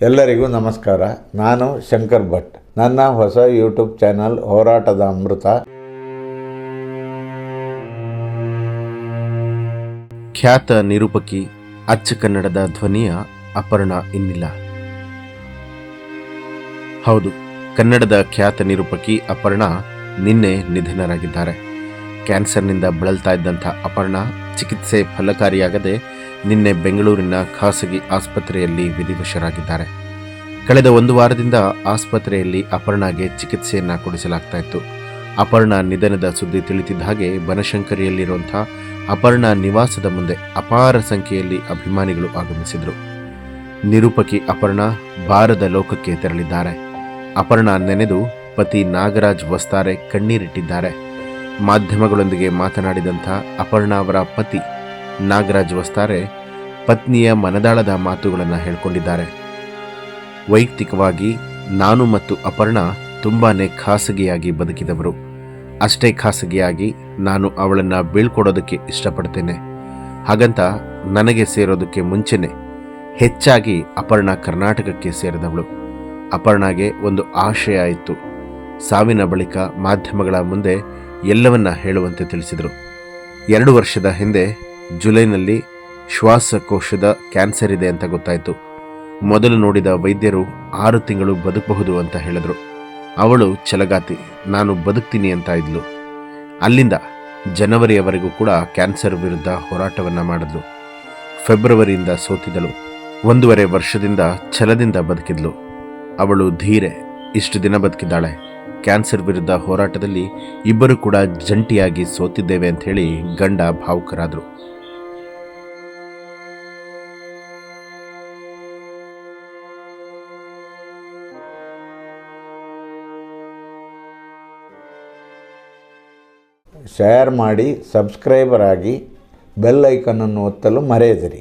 ಎಲ್ಲರಿಗೂ ನಮಸ್ಕಾರ. ನಾನು ಶಂಕರ್ ಭಟ್. ನನ್ನ ಹೊಸ ಯೂಟ್ಯೂಬ್ ಚಾನಲ್ ಹೋರಾಟದ ಅಮೃತ. ಖ್ಯಾತ ನಿರೂಪಕಿ, ಅಚ್ಚ ಕನ್ನಡದ ಧ್ವನಿಯ ಅಪರ್ಣ ಇನ್ನಿಲ್ಲ. ಹೌದು, ಕನ್ನಡದ ಖ್ಯಾತ ನಿರೂಪಕಿ ಅಪರ್ಣ ನಿನ್ನೆ ನಿಧನರಾಗಿದ್ದಾರೆ. ಕ್ಯಾನ್ಸರ್ನಿಂದ ಬಳಲ್ತಾ ಇದ್ದಂಥ ಅಪರ್ಣ ಚಿಕಿತ್ಸೆ ಫಲಕಾರಿಯಾಗದೆ ನಿನ್ನೆ ಬೆಂಗಳೂರಿನ ಖಾಸಗಿ ಆಸ್ಪತ್ರೆಯಲ್ಲಿ ವಿಧಿವಶರಾಗಿದ್ದಾರೆ. ಕಳೆದ ಒಂದು ವಾರದಿಂದ ಆಸ್ಪತ್ರೆಯಲ್ಲಿ ಅಪರ್ಣಾಗೆ ಚಿಕಿತ್ಸೆಯನ್ನ ಕೊಡಿಸಲಾಗ್ತಾ ಇತ್ತು. ಅಪರ್ಣ ನಿಧನದ ಸುದ್ದಿ ತಿಳಿತಿದ್ದ ಹಾಗೆ ಬನಶಂಕರಿಯಲ್ಲಿರುವಂಥ ಅಪರ್ಣ ನಿವಾಸದ ಮುಂದೆ ಅಪಾರ ಸಂಖ್ಯೆಯಲ್ಲಿ ಅಭಿಮಾನಿಗಳು ಆಗಮಿಸಿದರು. ನಿರೂಪಕಿ ಅಪರ್ಣ ಬಾರದ ಲೋಕಕ್ಕೆ ತೆರಳಿದ್ದಾರೆ. ಅಪರ್ಣ ನೆನೆದು ಪತಿ ನಾಗರಾಜ್ ವಸ್ತಾರೆ ಕಣ್ಣೀರಿಟ್ಟಿದ್ದಾರೆ. ಮಾಧ್ಯಮಗಳೊಂದಿಗೆ ಮಾತನಾಡಿದಂಥ ಅಪರ್ಣಾ ಅವರ ಪತಿ ನಾಗರಾಜ್ ವಸ್ತಾರೆ ಪತ್ನಿಯ ಮನದಾಳದ ಮಾತುಗಳನ್ನು ಹೇಳ್ಕೊಂಡಿದ್ದಾರೆ. ವೈಯಕ್ತಿಕವಾಗಿ ನಾನು ಮತ್ತು ಅಪರ್ಣ ತುಂಬಾ ಖಾಸಗಿಯಾಗಿ ಬದುಕಿದವರು. ಅಷ್ಟೇ ಖಾಸಗಿಯಾಗಿ ನಾನು ಅವಳನ್ನು ಬೀಳ್ಕೊಡೋದಕ್ಕೆ ಇಷ್ಟಪಡ್ತೇನೆ. ಹಾಗಂತ ನನಗೆ ಸೇರೋದಕ್ಕೆ ಮುಂಚೆನೆ ಹೆಚ್ಚಾಗಿ ಅಪರ್ಣ ಕರ್ನಾಟಕಕ್ಕೆ ಸೇರಿದವಳು. ಅಪರ್ಣಾಗೆ ಒಂದು ಆಶಯ ಇತ್ತು. ಸಾವಿನ ಬಳಿಕ ಮಾಧ್ಯಮಗಳ ಮುಂದೆ ಎಲ್ಲವನ್ನ ಹೇಳುವಂತೆ ತಿಳಿಸಿದರು. ಎರಡು ವರ್ಷದ ಹಿಂದೆ ಜುಲೈನಲ್ಲಿ ಶ್ವಾಸಕೋಶದ ಕ್ಯಾನ್ಸರ್ ಇದೆ ಅಂತ ಗೊತ್ತಾಯಿತು. ಮೊದಲು ನೋಡಿದ ವೈದ್ಯರು ಆರು ತಿಂಗಳು ಬದುಕಬಹುದು ಅಂತ ಹೇಳಿದ್ರು. ಅವಳು, ಛಲಗಾತಿ, ನಾನು ಬದುಕ್ತೀನಿ ಅಂತ ಇದ್ಲು. ಅಲ್ಲಿಂದ ಜನವರಿಯವರೆಗೂ ಕೂಡ ಕ್ಯಾನ್ಸರ್ ವಿರುದ್ಧ ಹೋರಾಟವನ್ನ ಮಾಡಿದ್ಲು. ಫೆಬ್ರವರಿಯಿಂದ ಸೋತಿದಳು ಒಂದೂವರೆ ವರ್ಷದಿಂದ ಛಲದಿಂದ ಬದುಕಿದ್ಲು. ಅವಳು ಧೀರೆ, ಇಷ್ಟು ದಿನ ಬದುಕಿದ್ದಾಳೆ. ಕ್ಯಾನ್ಸರ್ ವಿರುದ್ಧ ಹೋರಾಟದಲ್ಲಿ ಇಬ್ಬರು ಕೂಡ ಜಂಟಿಯಾಗಿ ಸೋತಿದ್ದೇವೆ ಅಂತ ಹೇಳಿ ಗಂಡ ಭಾವುಕರಾದರು. ಶೇರ್ ಮಾಡಿ ಸಬ್ಸ್ಕ್ರೈಬರ್ ಆಗಿ ಬೆಲ್ ಐಕನನ್ನು ಒತ್ತಲು ಮರೆಯದಿರಿ.